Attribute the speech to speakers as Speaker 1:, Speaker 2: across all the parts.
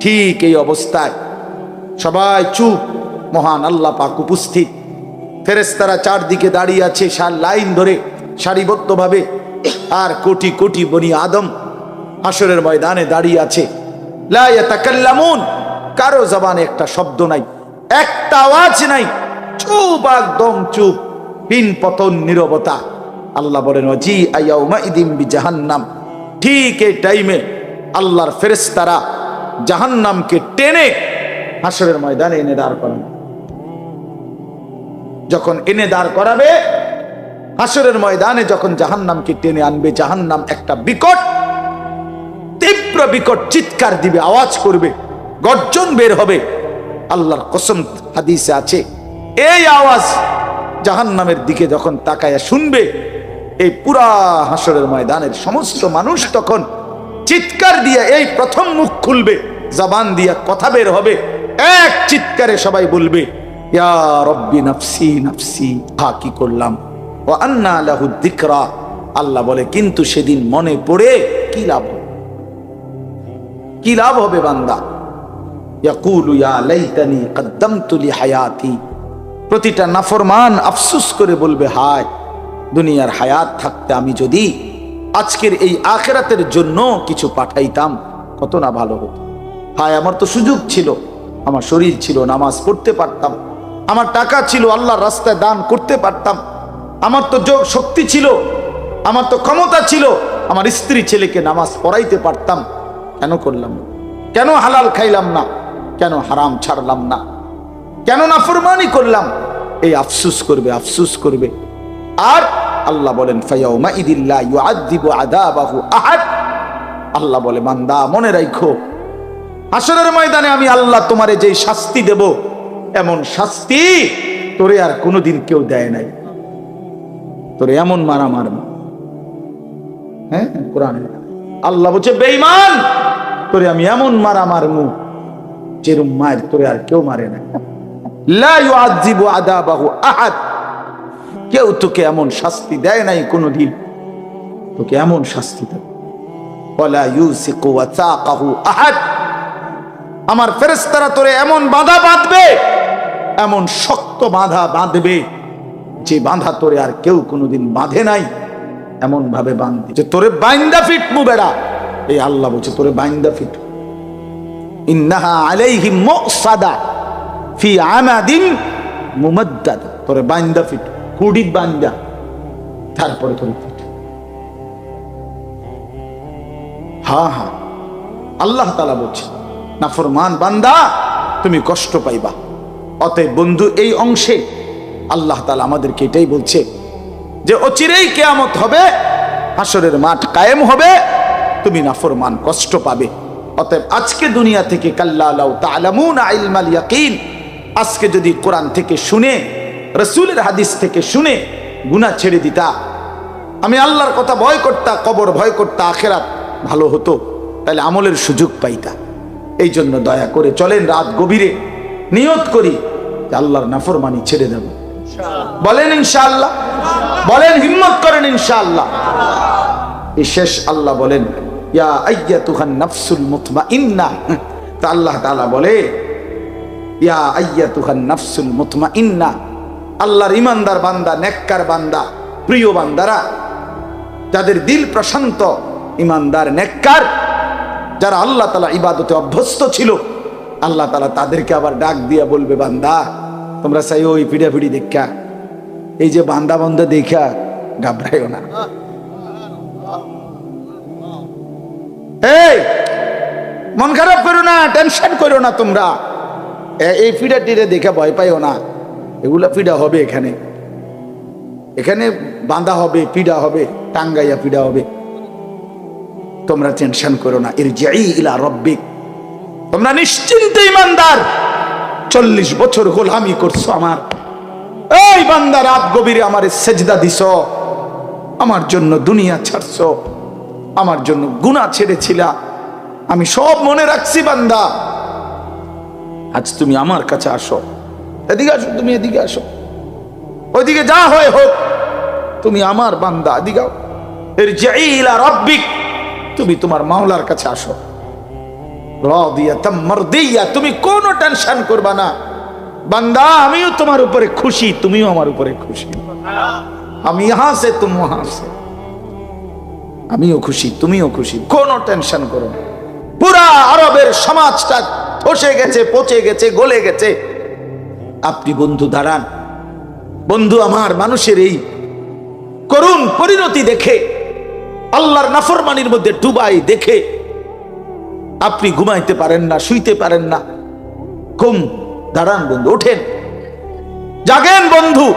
Speaker 1: ঠিক এই অবস্থায় সবাই চুপ। মহান আল্লাহ পাক উপস্থিত। ফেরেস্তারা চারদিকে দাঁড়িয়ে আছে সার লাইন ধরে, সারিবদ্ধভাবে। আর কোটি কোটি বনি আদম হাসরের ময়দানে দাঁড়িয়ে আছে। লা ইয়াতাকাল্লামুন। কারও জবানে একটা শব্দ নাই, একটা আওয়াজ নাই। চুপ একদম চুপ। পিন পতন, নীরবতা। আল্লাহ বলেন জি আয়াউমা ইদিম বি জাহান্নাম ঠিক এই টাইমে আল্লাহর ফেরেস্তারা জাহান্নামকে টেনে হাসরের ময়দানে এনে দাঁড় করানো। যখন এনে দাঁড় করাবে, হাসরের ময়দানে যখন জাহান্নামকে টেনে আনবে, জাহান্নাম একটা বিকট, তীব্র বিকট চিৎকার দিবে, আওয়াজ করবে, গর্জন বের হবে। আল্লাহর কসম হাদিসে আছে, এই আওয়াজ জাহান্নামের দিকে যখন তাকায়া শুনবে, এই পুরা হাসরের ময়দানের সমস্ত মানুষ তখন চিৎকার দিয়ে এই প্রথম মুখ খুলবে, জবান দিয়া কথা বের হবে, এক চিৎকারে সবাই বলবে নাফসি নাফসি কি করলাম? ও আন্না লাহু দিকরা আল্লাহ বলে, কিন্তু সেদিন মনে পড়ে কি লাভ হবে? কি লাভ হবে বান্দা? ইয়াকুলু ইয়া লাইতানি কদ্দামতু লি হায়াতি প্রতিটা নাফরমান আফসুস করে বলবে, হায়, দুনিয়ার হায়াত থাকতে আমি যদি আজকের এই আখেরাতের জন্য কিছু পাঠাইতাম। কত না ভালো হতো। হায় আমার তো সুযোগ ছিল। আমার শরীর ছিল, নামাজ পড়তে পারতাম। আমার টাকা ছিল, আল্লাহর রাস্তায় দান করতে পারতাম। আমার তো যোগ শক্তি ছিল, আমার তো ক্ষমতা ছিল। আমার স্ত্রী ছেলেকে নামাজ পড়াইতে পারতাম। কেন করলাম? কেন হালাল খাইলাম না? কেন হারাম ছাড়লাম না? কেন না নাফরমানি করলাম? এই আফসুস করবে আফসুস করবে। আর আল্লাহ বলেন আল্লাহ বলে, বান্দা, মনে রাখো হাসরের ময়দানে আমি আল্লাহ তোমারে যেই শাস্তি দেব, এমন শাস্তি তোরে আর কোনোদিন কেউ দেয় নাই। তোরে এমন মারা মারব। হ্যাঁ কোরআনে আল্লাহ বলছে, বেঈমান, তোরে আমি এমন মারা মারমু যেরম মায়ের তোরে আর কেউ মারে না লা ইউআযযিবু আযাবাহু আহাদ। কেউ তোকে এমন শাস্তি দেয় নাই কোনোদিন। তোকে এমন শাস্তি দেয়। আমার ফেরেশতারা তোরে এমন বাঁধা বাঁধবে, এমন শক্ত বাঁধা বাঁধবে, যে বাঁধা তোরে আর কেউ কোনোদিন বাঁধে নাই এমন ভাবে বাঁধবে যে তোরে বাইন্দা ফিট বেড়া। এই আল্লাহ বলছে, তোরে বাইন্দা ফিট। ইন্নাহা মুমাদ্দাদ। তোরে বাইন্দা ফিট। কুড়ি বান্দা, তারপরে তোরে হ্যাঁ হ্যাঁ আল্লাহ তালা বলছে নাফরমান বান্দা, তুমি কষ্ট পাইবা। অতএব বন্ধু, এই অংশে আল্লাহ তালা আমাদেরকে এটাই বলছে যে, অচিরেই কেয়ামত হবে হাসরের মাঠ কায়েম হবে, তুমি নাফরমান কষ্ট পাবে। অতএব আজকে দুনিয়া থেকে কাল্লাউ তালামুন আইলমাল ইয়াকিন, আজকে যদি কোরআন থেকে শুনে রসুলের হাদিস থেকে শুনে গুনাহ ছেড়ে দিতা। আমি আল্লাহর কথা ভয় করতা, কবর ভয় করতা, আখেরাত ভালো হতো তাহলে আমলের সুযোগ পাইতা। এই জন্য দয়া করে চলেন রাত গভীরে, নিয়ত করি আল্লাহর নাফরমানি ছেড়ে দেব। বলেন ইনশাআল্লাহ, বলেন হিম্মত করেন ইনশাআল্লাহ। এই শেষ আল্লাহ বলেন, ইয়া আইয়াতুহান নাফসুল মুতমাইন্না। তা আল্লাহ তাআলা বলে, ইয়া আইয়াতুহান নাফসুল মুতমাইন্না। আল্লাহর ইমানদার বান্দা, নেককার বান্দা, প্রিয় বান্দারা, যাদের দিল প্রশান্ত, ইমানদার, নেককার, যারা আল্লাহ তালা ইবাদতে অভ্যস্ত ছিল, আল্লাহ তালা তাদেরকে আবার ডাক দিয়া বলবে, বান্দা, তোমরা চাই ওই পিড়া পিড়ি দেখা। এই যে বান্দা বান্দা দেখা, ঘাবড়াইও না। এই, মন খারাপ করো না, টেনশন করো না তোমরা। এই ফিডা টিরে দেখে ভয় পাইও না। এগুলা পিডা হবে এখানে। এখানে বাঁধা হবে, পিডা হবে, টাঙ্গাইয়া পিডা হবে। তোমরা টেনশন করো না এর যাই ইলা রব্বিক। তোমরা নিশ্চিন্তে ইমানদার চল্লিশ বছর গোলামি করছ আমার। এই বান্দা, রাত গভীরে আমার সেজদা দিস আমার জন্য দুনিয়া ছাড়ছো। আমার জন্য গুণা ছেড়েছিলা। আমি সব মনে রাখছি বান্দা। আজ তুমি আমার কাছে আসো। এদিকে আসো, তুমি এদিকে আসো। ওইদিকে যা হয় হোক, তুমি আমার বান্দা, এদিকে এর জাইলা রব্বিক, তুমি তোমার মাওলার কাছে আসো। তুমি কোনো টেনশন করবা না। বান্দা, আমিও তোমার উপরে খুশি, তুমিও আমার উপরে খুশি। আমি ইহাঁ সে তুম ওহাঁ সে আমিও খুশি, তুমিও খুশি, কোনো টেনশন করো পুরা আরবের সমাজটা ধসে গেছে, পচে গেছে, গলে গেছে। আপনি বন্ধু দাঁড়ান। বন্ধু আমার, মানুষের এই করুণ পরিণতি দেখে, আল্লাহর নাফরমানির মধ্যে ডুবাই দেখে, আপনি ঘুমাইতে পারেন না, শুইতে পারেন না। কুম দাঁড়ান বন্ধু, ওঠেন। জাগেন বন্ধু।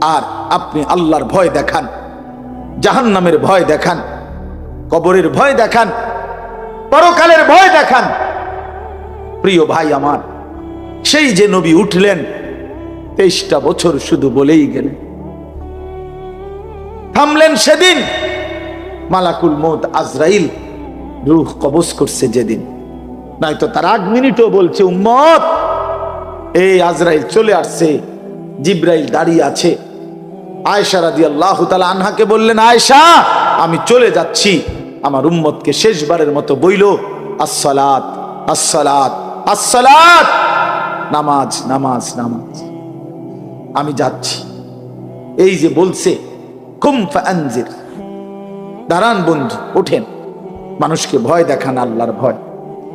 Speaker 1: আর আপনি আল্লাহর ভয় দেখান, জাহান্নামের ভয় দেখান, কবরের ভয় দেখান, পরকালের ভয় দেখান। প্রিয় ভাই আমার, সেই যে নবী উঠলেন, তেইশটা বছর শুধু বলেই গেলেন। থামলেন সেদিন, মালাকুল মৌত আজরাইল রুহ কবজ করছে যেদিন। নয়তো তার আট মিনিটও বলছে, উম্মত, এই আজরাইল চলে আসছে, জিব্রাইল দাঁড়িয়ে আছে। আয়সা রাদি আল্লাহ তালা আনহাকে বললেন আয়সা আমি চলে যাচ্ছি, আমার উম্মতকে শেষবারের মতো বইল, আসসালাত আসসালাত। আসসালাত। নামাজ নামাজ নামাজ। আমি যাচ্ছি। এই যে বলছে কুমফা দাঁড়ান বন্ধু, ওঠেন। মানুষকে ভয় দেখান, আল্লাহর ভয়।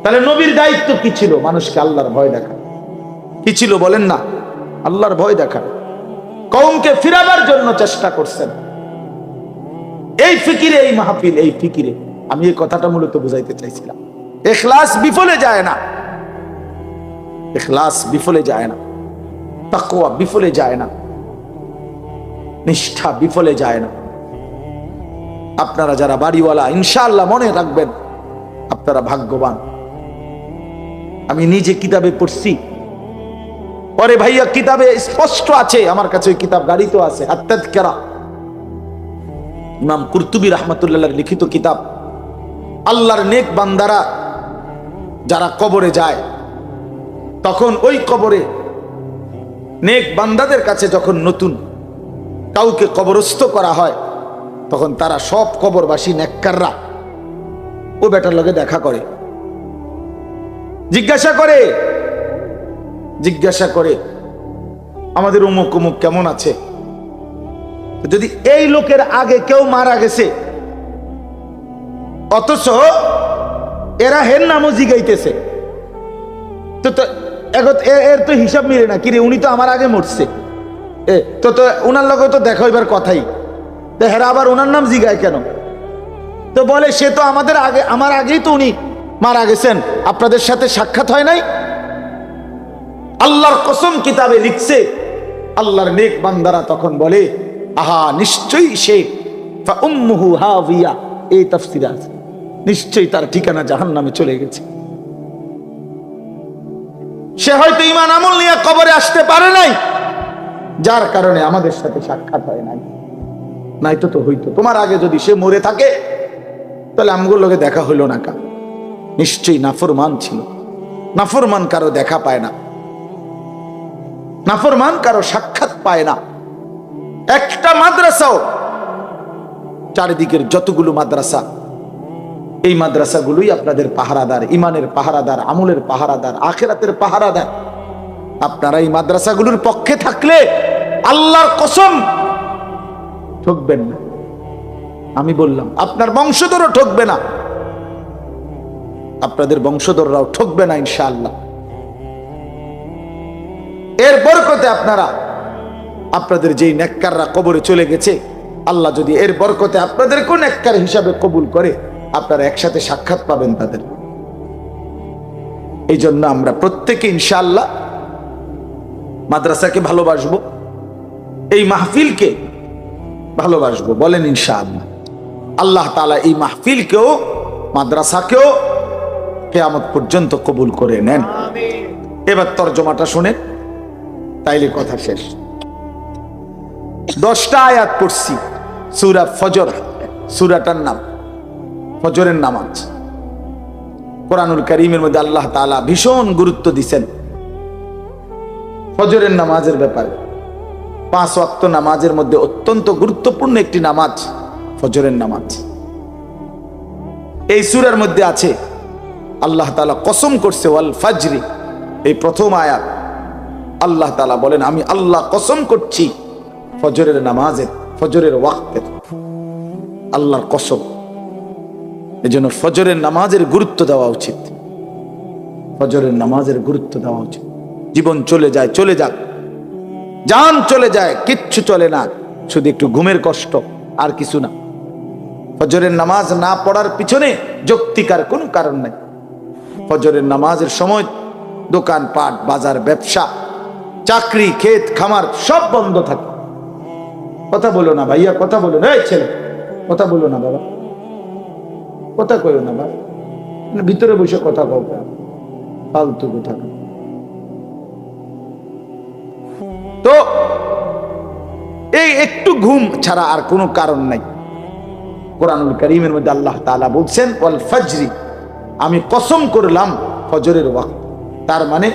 Speaker 1: তাহলে নবীর দায়িত্ব কি ছিল? মানুষকে আল্লাহর ভয় দেখান। কি ছিল বলেন না? আল্লাহর ভয় দেখান। কৌমকে ফিরাবার জন্য চেষ্টা করছেন। এই ফিকিরে, এই মাহফিল, এই ফিকিরে। আমি এই কথাটা মূলত বুঝাইতে চাইছিলাম। এখলাস বিফলে যায় না। এখলাস বিফলে যায় না। তাকওয়া বিফলে যায় না। নিষ্ঠা বিফলে যায় না। আপনারা যারা বাড়িওয়ালা, ইনশাআল্লাহ মনে রাখবেন, আপনারা ভাগ্যবান। আমি নিজে কিতাবে পড়ছি। পরে ভাইয়া, কিতাবে স্পষ্ট আছে, আমার কাছে ওই কিতাব গাড়িতেও আছে আত্মাদ কেরা ইমাম কুরতুবী রহমতুল্লাহ লিখিত কিতাব। আল্লাহর নেক বান্দারা যারা কবরে যায় তখন ওই কবরে নেক বান্দাদের কাছে যখন নতুন কাউকে কবরস্থ করা হয়, তখন তারা সব কবরবাসী নেককাররা ও বেটার লগে দেখা করে। জিজ্ঞাসা করে জিজ্ঞাসা করে, আমাদের উমুক উমুক কেমন আছে? যদি এই লোকের আগে কেউ মারা গেছে, অথচ এরা হের নামও জিগাইতেছে তো এর তো হিসাব মিলে না। কিরে, উনি তো আমার আগে মরছে। এ, তো তো ওনার লগে তো দেখো এবার কথাই। হেরা আবার ওনার নাম জিগায় কেন? তো বলে, সে তো আমাদের আগে, আমার আগেই তো উনি মারা গেছেন। আপনাদের সাথে সাক্ষাৎ হয় নাই? আল্লাহর কসম কিতাবে লিখছে, আল্লাহর নেক বান্দারা তখন বলে, আহা, নিশ্চয়ই সে। উম্মুহু হাবিয়া এই তাফসিরে আছে। নিশ্চয়ই তার ঠিকানা জাহান নামে চলে গেছে। সে হয়তো ইমান আমল নিয়ে কবরে আসতে পারে নাই। যার কারণে আমাদের সাথে সাক্ষাৎ হয় নাই। নাই তো তো হইতো। তোমার আগে যদি সে মরে থাকে, তাহলে আমগুলোর লোকে দেখা হইল না কা নিশ্চয়ই নাফরমান ছিল। নাফরমান কারও দেখা পায় না। নাফরমান কারও সাক্ষাৎ পায় না। একটা মাদ্রাসাও চারিদিকের যতগুলো মাদ্রাসা এই মাদ্রাসাগুলোই আপনাদের পাহারাদার ইমানের পাহারাদার, আমলের পাহারাদার, আখেরাতের পাহারাদার। আপনারা এই মাদ্রাসাগুলোর পক্ষে থাকলে আল্লাহর কসম ঠকবেন না। আমি বললাম, আপনার বংশধরও ঠকবে না। আপনাদের বংশধররাও ঠকবে না ইনশাআল্লাহ। এর বরকতে আপনারা, আপনাদের যেই নেককাররা কবরে চলে গেছে, আল্লাহ যদি এর বরকতে আপনাদেরকেও নেককার হিসাবে কবুল করে আপনারা একসাথে সাক্ষাৎ পাবেন তাদের। এই জন্য আমরা প্রত্যেকে ইনশাআল্লাহ মাদ্রাসাকে ভালোবাসবো এই মাহফিলকে ভালোবাসবো বলেন ইনশাআল্লাহ। আল্লাহ তালা এই মাহফিলকেও মাদ্রাসাকেও কেয়ামত পর্যন্ত কবুল করে নেন। এবার তর্জমাটা শুনে তাইলে কথা শেষ। দশটা আয়াত পড়ছি সুরা ফজর সুরাটার নাম। ফজরের নামাজ। কোরআনুল করিমের মধ্যে আল্লাহ তাআলা ভীষণ গুরুত্ব দিছেন। ফজরের নামাজের ব্যাপারে। পাঁচ ওয়াক্ত নামাজের মধ্যে অত্যন্ত গুরুত্বপূর্ণ একটি নামাজ ফজরের নামাজ। এই সুরের মধ্যে আছে, আল্লাহ তালা কসম করছে, ওয়াল ফাজরি, এই প্রথম আয়াত। আল্লাহ তালা বলেন, আমি আল্লাহ কসম করছি ফজরের নামাজের, ফজরের ওয়াক্তের। আল্লাহর কসম। এজন্য ফজরের নামাজের গুরুত্ব দেওয়া উচিত। ফজরের নামাজের গুরুত্ব দেওয়া উচিত। জীবন চলে যায়, চলে যাক। যান চলে যায়, কিচ্ছু চলে না। শুধু একটু ঘুমের কষ্ট, আর কিছু না। ফজরের নামাজ না পড়ার পিছনে যৌক্তিকার কোনো কারণ নাই। ফজরের নামাজের সময় দোকান পাট, বাজার, ব্যবসা, চাকরি, ক্ষেত, খামার সব বন্ধ থাকে। কথা বলো না ভাইয়া, কথা বলো না। ছেলে, কথা বলো না বাবা। কথা কইও না বাবা মানে ভিতরে বসে কথা কও ফালতু কথা তো, এই একটু ঘুম ছাড়া আর কোনো কারণ নাই। কোরআনুল করিমের মধ্যে আল্লাহ তাআলা বলছেন, ওয়াল ফজরি। আমি কসম করলাম ফজরের ওয়াক্ত। তার মানে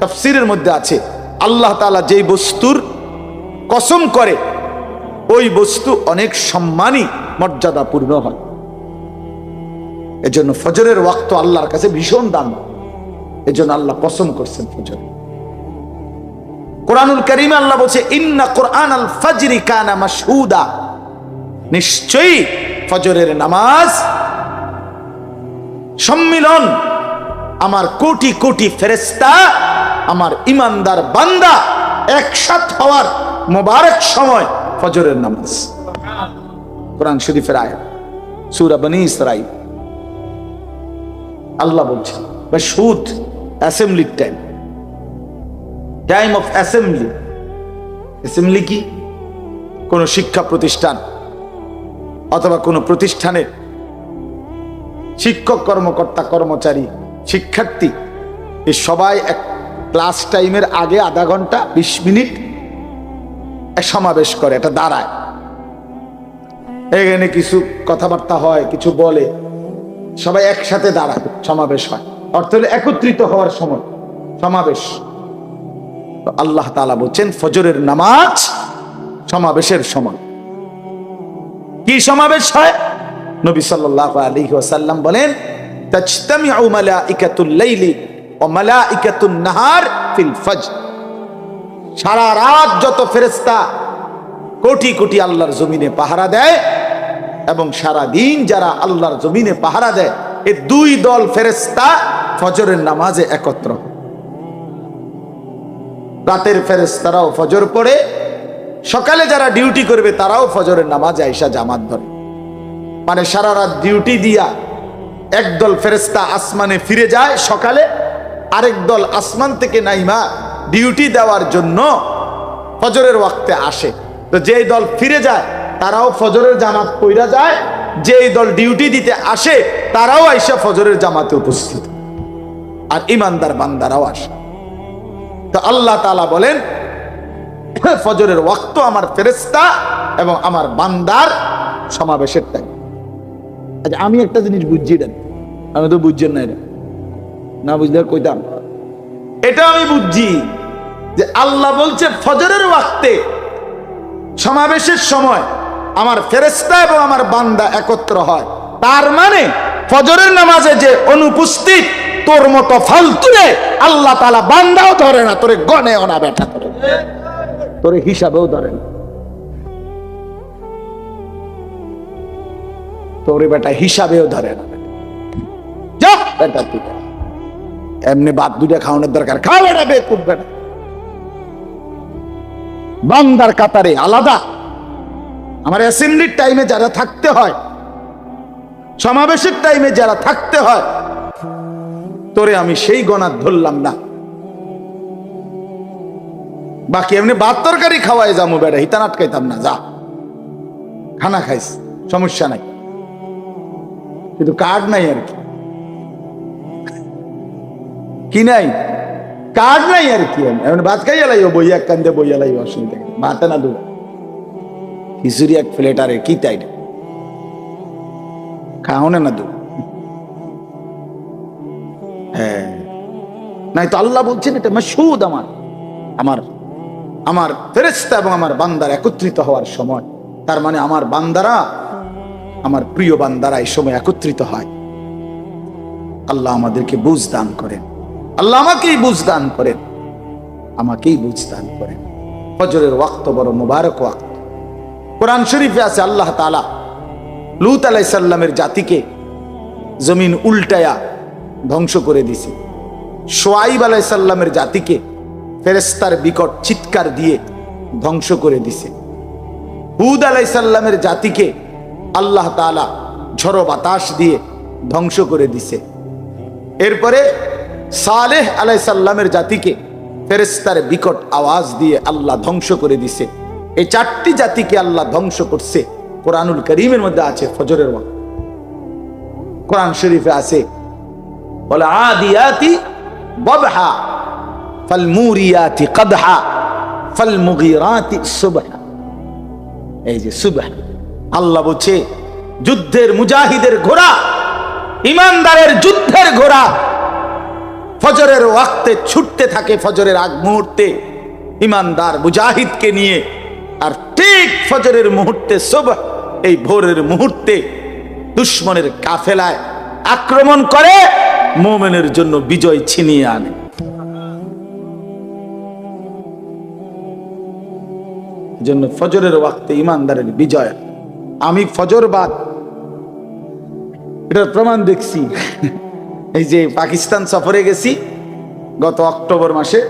Speaker 1: তাফসিরের মধ্যে আছে, আল্লাহ তাআলা যেই বস্তুর কসম করে, ওই বস্তু অনেক সম্মানী মর্যাদাপূর্ণ হয়। এজন্য ফজরের ওয়াক্ত আল্লাহর কাছে ভীষণ দাম। এজন্য আল্লাহ কসম করছেন ফজর। কোরআনুল করিমে আল্লাহ বলছে, ইন্না কোরআন আল ফজরি কানা মাশহুদা। নিশ্চয়ই ফজরের নামাজ সম্মিলন আমার কোটি কোটি ফেরেস্তা আমার ইমানদার বান্দা একসাথ হওয়ার মোবারক সময় ফজরের নামাজ। কোরআন শরীফের আয়াত, সূরা বনি ইসরাইল আল্লাহ বলছেন বা সুদ অ্যাসেম্বলির time time of assembly assembly কি? কোন শিক্ষা প্রতিষ্ঠান অথবা কোনো প্রতিষ্ঠানের শিক্ষক, কর্মকর্তা, কর্মচারী, শিক্ষার্থী এই সবাই এক ক্লাস টাইমের আগে আধা ঘণ্টা, বিশ মিনিট সমাবেশ করে, এটা দাঁড়ায়। এখানে কিছু কথাবার্তা হয়, কিছু বলে। সবাই একসাথে দাঁড়ায়, সমাবেশ হয়। অর্থ একত্রিত হওয়ার সময়, সমাবেশ। আল্লাহ তাআলা বলছেন, ফজরের নামাজ সমাবেশের সময়। কি সমাবেশ হয়? নবী সাল্লাল্লাহু আলাইহি ওয়াসাল্লাম বলেন সারা রাত যত ফেরেশতা কোটি কোটি আল্লাহর জমিনে পাহারা দেয় এবং সারা দিন যারা আল্লাহর জমিনে পাহারা দেয় এই দুই দল ফেরেশতা ফজরের নামাজে একত্র। রাতের ফেরেশতারাও ফজর পড়ে, সকালে যারা ডিউটি করবে তারাও ফজরের নামাজে আইসা জামাত ধরে। মানে সারা রাত ডিউটি দিয়া একদল ফেরেস্তা আসমানে ফিরে যায় সকালে, আরেক দল আসমান থেকে নাইমা ডিউটি দেওয়ার জন্য ফজরের ওয়াক্তে আসে। তো যেই দল ফিরে যায় তারাও ফজরের জামাত পইরা যায়, যেই দল ডিউটি দিতে আসে, তারাও আইসা ফজরের জামাতে উপস্থিত। আর ইমানদার বান্দারাও আসে। তো আল্লাহ তালা বলেন ফজরের ওয়াক্ত আমার ফেরেস্তা এবং আমার বান্দার সমাবেশের টাইম আচ্ছা আমি একটা জিনিস বুঝছি এটা। আমি তো বুঝছেন না এটা। না বুঝলে কইতাম। এটা আমি বুঝছি যে আল্লাহ বলছে, ফজরের ওয়াক্তে সমাবেশের সময় আমার ফেরেস্তা এবং আমার বান্দা একত্র হয়। তার মানে ফজরের নামাজে যে অনুপস্থিত, তোর মতো ফালতুরে আল্লাহ তালা বান্দাও ধরে না, তোরে গনেও না বেটা তোরে। তোরে হিসাবেও ধরে না। তোরে বেটা হিসাবেও ধরে না। এমনি বাদ দুটা খাওয়ানোর দরকার বেটা। বান্দার কাতারে আলাদা। আমার অ্যাসেম্বলির টাইমে যারা থাকতে হয়, সমাবেশের টাইমে যারা থাকতে হয়, তোরে আমি সেই গণাত ধরলাম না। বাকি এমনি ভাত তরকারি খাওয়াই যাব বেটা হিতান আটকাইতাম না, যা। খানা খাইস, সমস্যা নাই। কিন্তু কার্ড নাই আর কি। কি নাই? কার্ড নাই আর কি। এমন ভাত খাইয়া লাইও বই এক কান্দে, বইয়া লাইও অসুবিধা। ভাতে না দুলা খিচুড়ি এক প্লেট কি তাই? খাও না দু হ্যাঁ। নাই তো আল্লাহ বলছেন এটা মাসুদ আমার। আমার আমার ফেরেস্তা এবং আমার বান্দার একত্রিত হওয়ার সময়। তার মানে আমার বান্দারা, আমার প্রিয় বান্দারা এই সময় একত্রিত হয়। আল্লাহ আমাদেরকে বুঝ দান করেন। আল্লাহ আমাকেই বুঝ দান করেন। আমাকেই বুঝ দান করেন। ফজরের ওয়াক্ত বড় মুবারক ওয়াক্ত। কোরআন শরীফে আছে আল্লাহ তাআলা। লুত আলাইসাল্লামের জাতিকে জমিন উল্টায়া ধ্বংস করে দিছে। সোয়াইব আলাইসাল্লামের জাতিকে ফেরেস্তার বিকট চিৎকার দিয়ে ধ্বংস করে দিছে। হুদ আলাইসাল্লামের জাতিকে আল্লাহ তাআলা ঝড়ো বাতাস দিয়ে ধ্বংস করে দিছে। এরপরে সালেহ আলাইসাল্লামের জাতিকে ফেরেস্তার বিকট আওয়াজ দিয়ে আল্লাহ ধ্বংস করে দিছে। এই চারটি জাতিকে আল্লাহ ধ্বংস করছে। কোরআনুল করিমের মধ্যে আছে ফজরের ওয়াক্ত। কোরআন শরীফে আছে, বলে আদিয়াতি ববহা, ফালমুরিয়াতি কদহা, ফালমুগিরাতি সুবহা। এই যে সুবহ, আল্লাহ বলছে, যুদ্ধের মুজাহিদের ঘোড়া, ইমানদারের যুদ্ধের ঘোড়া, ফজরের ওয়াক্তে ছুটতে থাকে ফজরের আগ মুহূর্তে। ইমানদার মুজাহিদকে নিয়ে আর ঠিক ফজরের মুহূর্তে সব এই ভোরের মুহূর্তে দুশ্মনের কাফেলায় আক্রমণ করে, মোমেনের জন্য বিজয় ছিনিয়ে আনে। জন্য ফজরের ওয়াক্তে ইমানদারের বিজয়। আমি ফজরবাদ এটার প্রমাণ দেখছি। এই যে পাকিস্তান সফরে গেছি, গত অক্টোবর মাসে,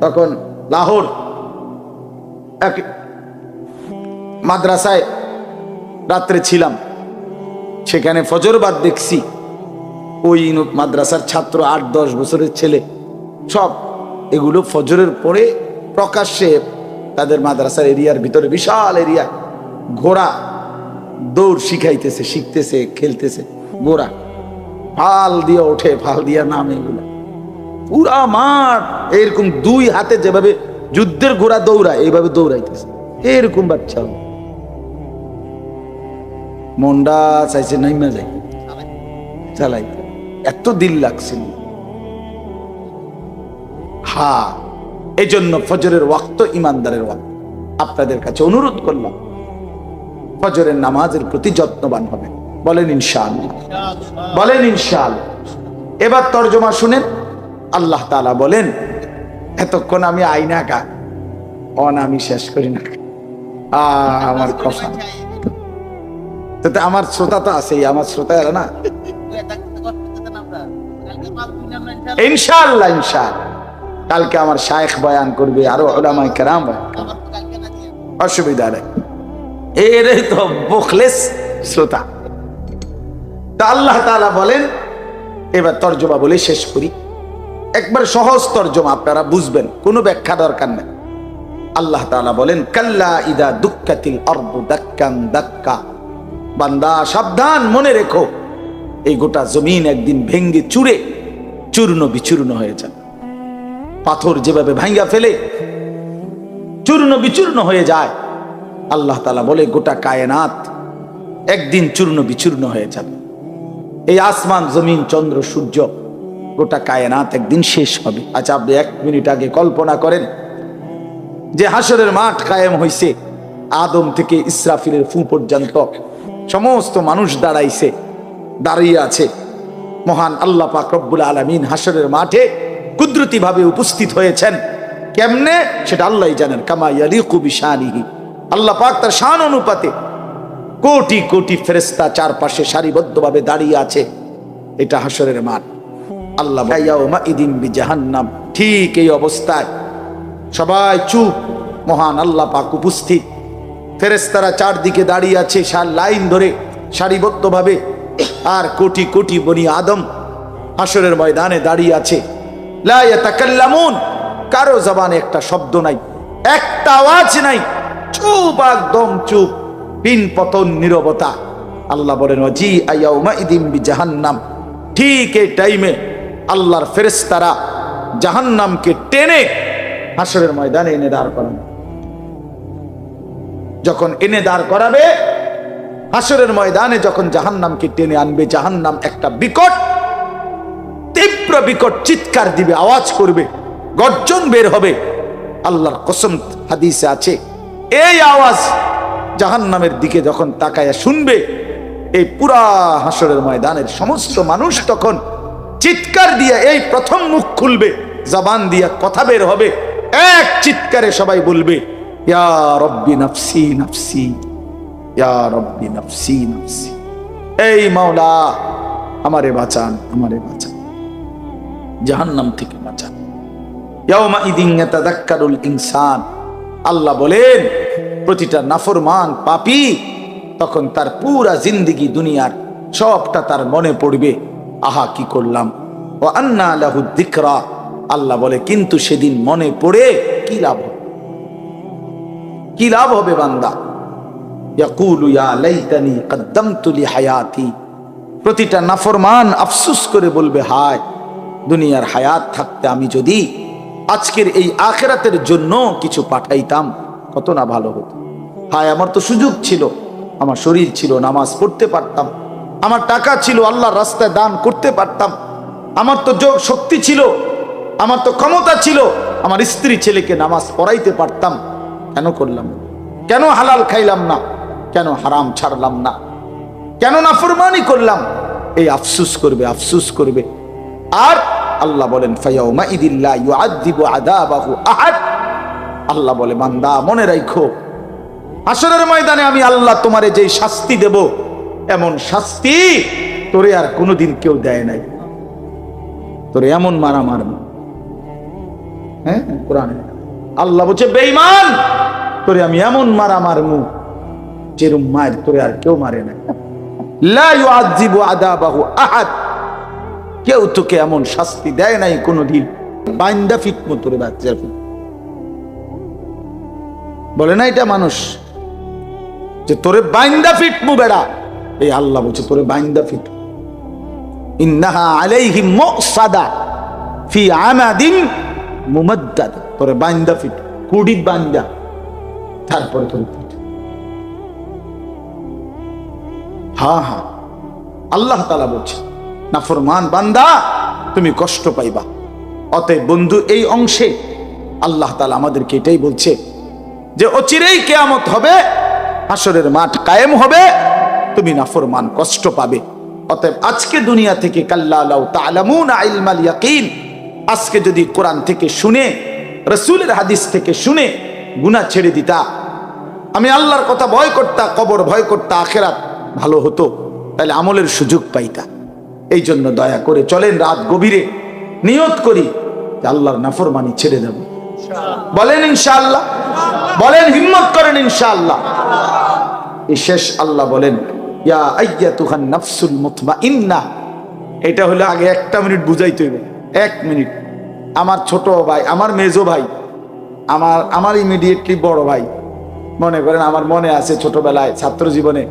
Speaker 1: তখন লাহোর এক মাদ্রাসায় রাত্রে ছিলাম। সেখানে ফজরবাদ দেখছি। ওই মাদ্রাসার ছাত্র আট, দশ বছরের ছেলে। সব এগুলো ফজরের পরে প্রকাশ্যে তাদের মাদ্রাসার এরিয়ার ভিতরে বিশাল এরিয়া। ঘোড়া দৌড় শিখাইতেছে, শিখতেছে, খেলতেছে। ঘোড়া ফাল দিয়ে ওঠে, ফাল দিয়ে নামে এগুলো। পুরা মাঠ এরকম দুই হাতে যেভাবে যুদ্ধের ঘোড়া দৌড়ায়, এইভাবে দৌড়াইতেছে। এরকম বাচ্চা মন্ডা চাইছে নাইমা যাই। চালাইতে এত দিল লাগছিল হা এই জন্য ফজরের ওয়াক্ত ইমানদারের ওয়াক্ত। আপনাদের কাছে অনুরোধ করলাম, ফজরের নামাজের প্রতি যত্নবান হবে। বলেন ইনশাল বলেন ইনশাল এবার তর্জমা শুনেন। আল্লাহ তালা বলেন, এতক্ষণ আমি আইনা কা অন আমি শেষ করি না আমার কথা তাতে আমার শ্রোতা তো আছেই, আমার শ্রোতা এরা না। ইনশাল্লাহ ইনশাল কালকে আমার শায়েখ বয়ান করবে, আরও ওলামাই কেরাম অসুবিধা নেই। এরই তো বখলেস শ্রোতা। তা আল্লাহ তাআলা বলেন, এবার তর্জমা বলে শেষ করি। একবার সহজ তর্জমা আপনারা বুঝবেন, কোনো ব্যাখ্যা দরকার নেই। আল্লাহ তাআলা বলেন, কাল্লা ইদা দুক্কাতিল অর্দ দাক্কান দাক্কা। বান্দা, সাবধান মনে রেখো, এই গোটা জমিন একদিন ভেঙ্গে চুরে চূর্ণ বিচূর্ণ হয়ে যাবে। পাথর যেভাবে ভাঙ্গা ফেলে, চূর্ণ বিচূর্ণ হয়ে যায়। আল্লাহ তালা বলে, গোটা কায়নাত একদিন চূর্ণ বিচূর্ণ হয়ে যাবে। এই আসমান, জমিন, চন্দ্র, সূর্য, গোটা কায়নাত একদিন শেষ হবে। আচ্ছা আপনি এক মিনিট আগে কল্পনা করেন যে হাসরের মাঠ কায়েম হইছে আদম থেকে ইসরাফিলের ফু পর্যন্ত। সমস্ত মানুষ দাঁড়াইছে, দাঁড়িয়ে আছে। মহান আল্লাহ পাক রব্বুল আলমিন হাসরের মাঠে কুদরতি ভাবে উপস্থিত হয়েছেন। কেমনে? সেটা আল্লাহ জানেন, কামা ইয়ালিকু বিশানিহি। আল্লাহ পাক তার শান অনুপাতে কোটি কোটি ফেরেস্তা চারপাশে সারিবদ্ধভাবে দাঁড়িয়ে আছে। এটা হাসরের মাঠ। আল্লাহ জাহান্নাম ঠিক এই অবস্থায় সবাই চুপ। মহান আল্লাহ পাক উপস্থিত। ফেরেস্তারা চারদিকে দাঁড়িয়ে আছে, সার লাইন ধরে, সারিবদ্ধভাবে। আর কোটি কোটি বনি আদম হাসরের ময়দানে দাঁড়িয়ে আছে। কারও জবানে একটা শব্দ নাই, একটা আওয়াজ নাই। চুপ একদম চুপ পিন পতন নীরবতা। আল্লাহ বলেন জি জাহান্নাম। ঠিক এই টাইমে আল্লাহর ফেরেস্তারা জাহান্নামকে টেনে হাসরের ময়দানে এনে দাঁড় করানো। যখন এনে দাঁড় করাবে, হাসরের ময়দানে যখন জাহান্নামকে টেনে আনবে, জাহান্নাম একটা বিকট, তীব্র বিকট চিৎকার দিবে, আওয়াজ করবে, গর্জন বের হবে। আল্লাহর কসম হাদিসে আছে, এই আওয়াজ জাহান্নামের দিকে যখন তাকায়া শুনবে, এই পুরা হাসরের ময়দানের সমস্ত মানুষ তখন চিৎকার দিয়ে এই প্রথম মুখ খুলবে, জবান দিয়া কথা বের হবে, এক চিৎকারে সবাই বলবে ইয়া রব্বি নফসি নফসি, ইয়া রব্বি নফসি নফসি। এই মাওলা, আমারে বাঁচান আমারে বাঁচান। জাহান্নাম থেকে বাঁচান। ইয়াউমা ইদিন ইয়াতাযাক্কারুল ইনসান। আল্লাহ বলেন, প্রতিটা নাফরমান পাপী, তখন তার পুরা জিন্দিগি দুনিয়ার সবটা তার মনে পড়বে। আহা, কি করলাম? ও আন্না লাহু যিকরা। আল্লাহ বলে, কিন্তু সেদিন মনে পড়ে কি লাভ কি লাভ হবে বান্দা? প্রতিটা নাফরমান আফসুস করে বলবে, হায়, দুনিয়ার হায়াত থাকতে আমি যদি আজকের এই আখেরাতের জন্য কিছু পাঠাইতাম, কত না ভালো হতো। হায়, আমার তো সুযোগ ছিল, আমার শরীর ছিল, নামাজ পড়তে পারতাম। আমার টাকা ছিল, আল্লাহর রাস্তায় দান করতে পারতাম। আমার তো যোগ শক্তি ছিল, আমার তো ক্ষমতা ছিল, আমার স্ত্রী ছেলেকে নামাজ পড়াইতে পারতাম। কেন করলাম? কেন হালাল খাইলাম না? কেন হারাম ছাড়লাম না? কেন না ফরমানি করলাম? এই আফসুস করবে আফসুস করবে। আর আল্লাহ বলেন আল্লাহ বলে, বান্দা, মনে রাখো আসরের ময়দানে আমি আল্লাহ তোমারে যে শাস্তি দেব, এমন শাস্তি তোরে আর কোনোদিন কেউ দেয় নাই। তোরে এমন মারা মারব হ্যাঁ কোরআনে। আল্লাহ বলছে, বেঈমান, তোরে আমি এমন মারা মারমু যেরম মায়ের তোরে আর কেউ মারে না। কেউ তোকে এমন শাস্তি দেয় নাই কোনোদিন। বাইন্দা বলে না এটা মানুষ যে তোরে বাইন্দা ফিটমু বেড়া। এই আল্লাহ বলছে, তোরে বাইন্দা ফিট ইন্নাহা আলাইহিম মুসাদা ফি আমাদিন মুমাদ্দাদ। তোরে বাইন্দা ফিট কুড়িত বাইন্দা তারপরে তোরে ফিট হ্যাঁ হ্যাঁ আল্লাহ তালা বলছে নাফরমান বান্দা, তুমি কষ্ট পাইবা। অতএব বন্ধু, এই অংশে আল্লাহ তালা আমাদেরকে এটাই বলছে যে, অচিরেই কেয়ামত হবে হাসরের মাঠ কায়েম হবে, তুমি নাফরমান কষ্ট পাবে। অতএব আজকে দুনিয়া থেকে কাল্লাউ তালামুন ইলমাল ইয়াকিন, আজকে যদি কোরআন থেকে শুনে রসুলের হাদিস থেকে শুনে গুনাহ ছেড়ে দিতা। আমি আল্লাহর কথা ভয় করতা, কবর ভয় করতা, আখেরাত ভালো হতো, তাহলে আমলের সুযোগ পাইতা। এই জন্য দয়া করে চলেন রাত গভীরে, নিয়ত করি আল্লাহর নাফরমানি ছেড়ে দেব। বলেন ইনশাআল্লাহ, বলেন হিম্মত করেন ইনশাআল্লাহ। এই শেষ আল্লাহ বলেন, ইয়া আইয়াতুহান নাফসুল মুতমাইন্না। এটা হলো আগে একটা মিনিট বুঝাইতে হইবে, এক মিনিট। আমার ছোট ভাই, আমার মেজো ভাই, আমার আমার ইমিডিয়েটলি বড় ভাই। মনে করেন আমার মনে আছে ছোটবেলায়, ছাত্র জীবনে।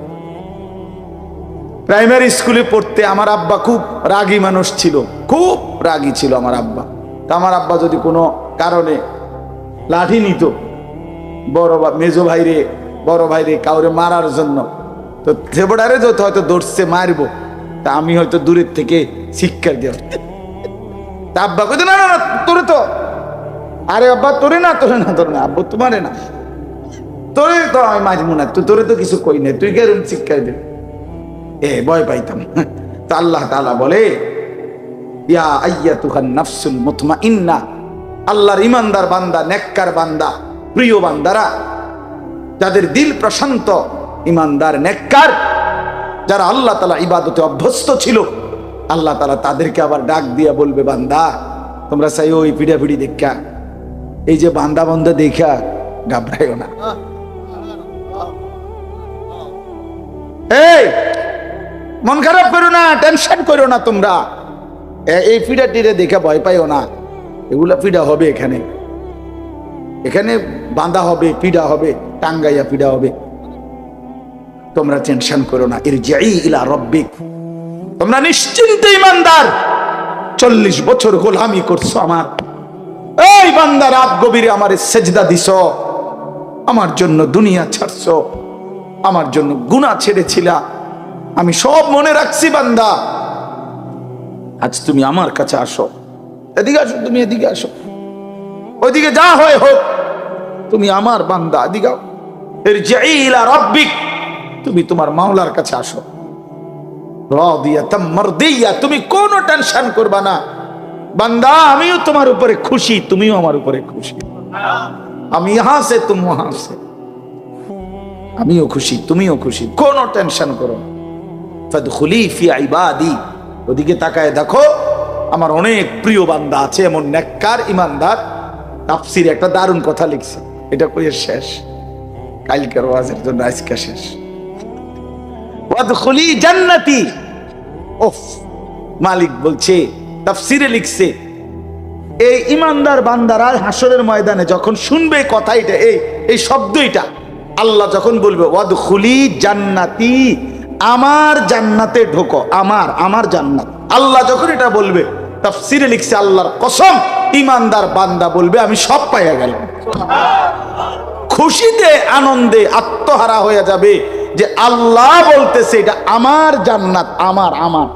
Speaker 1: প্রাইমারি স্কুলে পড়তে আমার আব্বা খুব রাগী মানুষ ছিল, খুব রাগী ছিল আমার আব্বা। তা আমার আব্বা যদি কোনো কারণে লাঠি নিত, বড় মেজো ভাইরে, বড় ভাইরে কাউরে মারার জন্য, তো থেবড়ারে যত হয়তো দৌড়ছে মারবো, তা আমি হয়তো দূরের থেকে শিক্ষা দিয়ে তা আব্বা কইতো, না না তোরে তো। আরে আব্বা, তোরে না তোরে না তোরে না, আব্বু, তোমারে না। তোরে তো আমি মারিব না তুই তোরে তো কিছু কই নাই, তুই কেরম শিক্ষা দে? এ, ভয় পাইতাম। তা আল্লাহ তাআলা বলে, ইয়া আইয়াতুহান নাফসুল মুতমাইন্না, আল্লাহর ইমানদার বান্দা, নেককার বান্দা, প্রিয় বান্দারা, যাদের দিল প্রশান্ত ইমানদার নেককার, যারা আল্লাহ তালা ইবাদতে অভ্যস্ত ছিল আল্লাহ তালা তাদেরকে আবার ডাক দিয়া বলবে, বান্দা, তোমরা চাই ওই পিড়া পিড়ি দেখা এই যে বান্দা বান্দা দেখা ঘাবড়াইও না। এই, মন খারাপ করো না, টেনশন করো না তোমরা। এই পিড়া টিড়ে দেখে ভয় পাইও না। এগুলা পিড়া হবে এখানে। এখানে বাঁধা হবে, পিড়া হবে, টাঙ্গাইয়া পিড়া হবে। তোমরা টেনশন করো না এর যাই ইলা রব্বিক। তোমরা নিশ্চিন্তে ইমানদার। চল্লিশ বছর গোলামি করছ আমার। এই বান্দা রাত গভীরে আমার সেজদা দিস আমার জন্য দুনিয়া ছাড়ছো। আমার জন্য গুণা ছেড়েছিলা। আমি সব মনে রাখছি বান্দা। আজ তুমি আমার কাছে আসো। এদিকে আসো, তুমি এদিকে আসো। ওইদিকে যা হয় হোক, তুমি আমার বান্দা, এদিকে তুমি তোমার মাওলার কাছে আসো। তুমি কোনো টেনশন করবা না। বান্দা, আমিও তোমার উপরে খুশি, তুমিও আমার উপরে খুশি। আমি ইহাঁ তুম ওহাঁ সে আমিও খুশি, তুমিও খুশি, কোনো টেনশন করো ইবাদি, ওদিকে তাকায় দেখো, আমার অনেক প্রিয় বান্দা আছে, এমন নেককার ইমানদার। তাফসির একটা দারুণ কথা লিখছে, এটা কইয়ে শেষ। কালকের ওয়াজের জন্য আজকে শেষ। ওয়াদখুলি জান্নাতি। ওফ, মালিক বলছে, তাফসিরে লিখছে, এই ইমানদার বান্দারা হাসরের ময়দানে যখন শুনবে কথা এটা, এই এই শব্দ এটা, আল্লাহ যখন বলবে, ওয়াদখুলি জান্নাতি, আমার জান্নাতে ঢোকো, আমার আমার জান্নাত। আল্লাহ যখন এটা বলবে, তাফসিরে লিখছে আল্লাহর কসম, ইমানদার বান্দা বলবে, আমি সব পাইয়া গেলাম। খুশিতে, আনন্দে আত্মহারা হয়ে যাবে। যে আল্লাহ বলতেছে, এটা আমার জান্নাত, আমার আমার।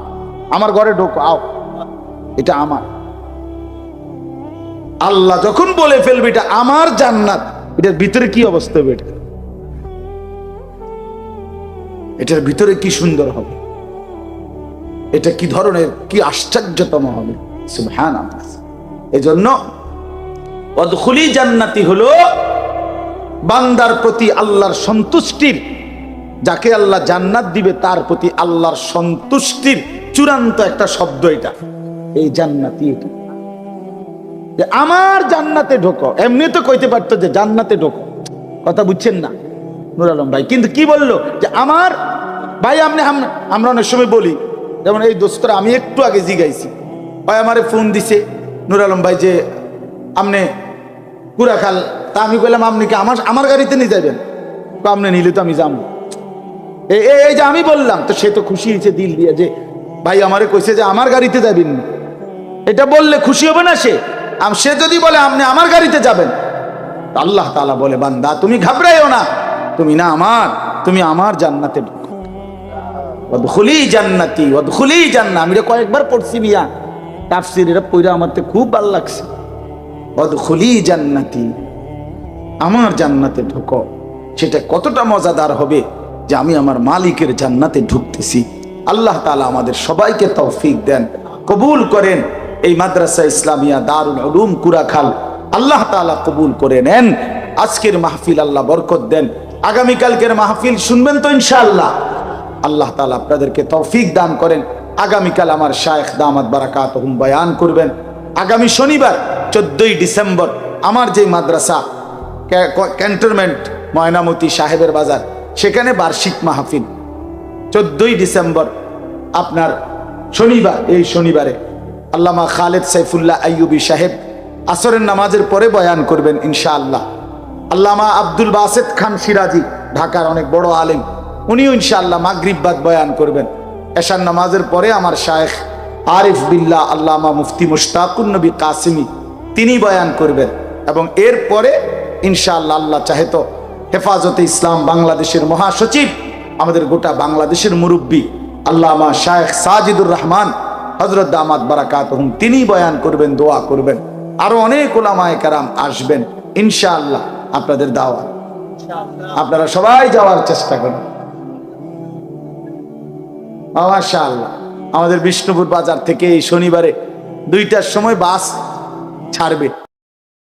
Speaker 1: আমার ঘরে ঢোকো, আও। এটা আমার। আল্লাহ যখন বলে ফেলবে, এটা আমার জান্নাত, এটার ভিতরে কি অবস্থা হবে এটা? এটার ভিতরে কি সুন্দর হবে? এটা কি ধরনের, কি আশ্চর্যতম হবে? সুবহান এজন্য অদখুলি জান্নাতি হলো বান্দার প্রতি আল্লাহর সন্তুষ্টির যাকে আল্লাহ জান্নাত দিবে, তার প্রতি আল্লাহর সন্তুষ্টির চূড়ান্ত একটা শব্দ এটা। এই জান্নাতি এটা। যে আমার জান্নাতে ঢোকো। এমনি তো কইতে পারতো যে জান্নাতে ঢোকো। কথা বুঝছেন না? নুর আলম ভাই, কিন্তু কি বলল? যে আমার ভাই, আপনি আমরা অনেক সময় বলি, যেমন এই দোস্তরা, আমি একটু আগে জিগাইছি। ভাই আমারে ফোন দিছে। নুর আলম ভাই যে, আপনি পুরা খাল তা আমি বললাম আপনি কি আমার আমার গাড়িতে নিয়ে যাবেন আপনি নিলে তো আমি যাব এই যে আমি বললাম, তো সে তো খুশি হয়েছে দিল দিয়ে যে, ভাই, আমারে কইছে যে আমার গাড়িতে যাবেন এটা বললে খুশি হবে না সে? সে যদি বলে, আপনি আমার গাড়িতে যাবেন? আল্লাহ তালা বলে, বান্দা, তুমি ঘাবড়াইও না। তুমি না আমার, তুমি আমার জান্নাতে জান্না আমি কয়েকবার পড়ছি পড়ে আমার তো খুব ভালো লাগছে। আমার জান্নাতে ঢুকো। সেটা কতটা মজাদার হবে? যে আমি আমার মালিকের জান্নাতে ঢুকতেছি। আল্লাহ তাআলা আমাদের সবাইকে তৌফিক দেন, কবুল করেন। এই মাদ্রাসা ইসলামিয়া দারুল উলুম কুরাখাল আল্লাহ তাআলা কবুল করে নেন। আজকের মাহফিল আল্লাহ বরকত দেন। আগামীকালকের মাহফিল শুনবেন তো ইনশাআল্লাহ। আল্লাহ তাআলা আপনাদেরকে তৌফিক দান করেন। আগামীকাল আমার শায়েখ দামাত বারাকাত হুম বয়ান করবেন। আগামী শনিবার, চোদ্দই ডিসেম্বর, আমার যে মাদ্রাসা ক্যা- ক্যান্টনমেন্ট, ময়নামতি সাহেবের বাজার সেখানে বার্ষিক মাহফিল। চোদ্দই ডিসেম্বর আপনার শনিবার, এই শনিবারে আল্লামা খালেদ সাইফুল্লাহ আইয়ুবী সাহেব আসরের নামাজের পরে বয়ান করবেন ইনশাআল্লাহ। আল্লামা আব্দুল বাসেদ খান সিরাজি, ঢাকার অনেক বড় আলেম, উনিও ইনশাআল্লাহ মাগরিববাদ বয়ান করবেন। এশার নামাজের পরে আমার শায়েখ আরিফ বিল্লাহ আল্লামা মুফতি মুশতাকুন নবী কাসিমি তিনি বয়ান করবেন এবং এরপরে ইনশাআল্লাহ আল্লাহ চাহে তো হেফাজতে ইসলাম বাংলাদেশের মহাসচিব আমাদের গোটা বাংলাদেশের মুরব্বী আল্লামা শায়েখ সাজিদুর রহমান হজরত দামাত বারাকাত তিনি বয়ান করবেন দোয়া করবেন। আরও অনেক ওলামায় কারাম আসবেন ইনশাআল্লাহ আপনাদের দাওয়াত। আপনারা সবাই যাওয়ার চেষ্টা করেন। মাশাআল্লাহ। আমাদের বিষ্ণুপুর বাজার থেকে এই শনিবারে দুইটার সময় বাস ছাড়বে।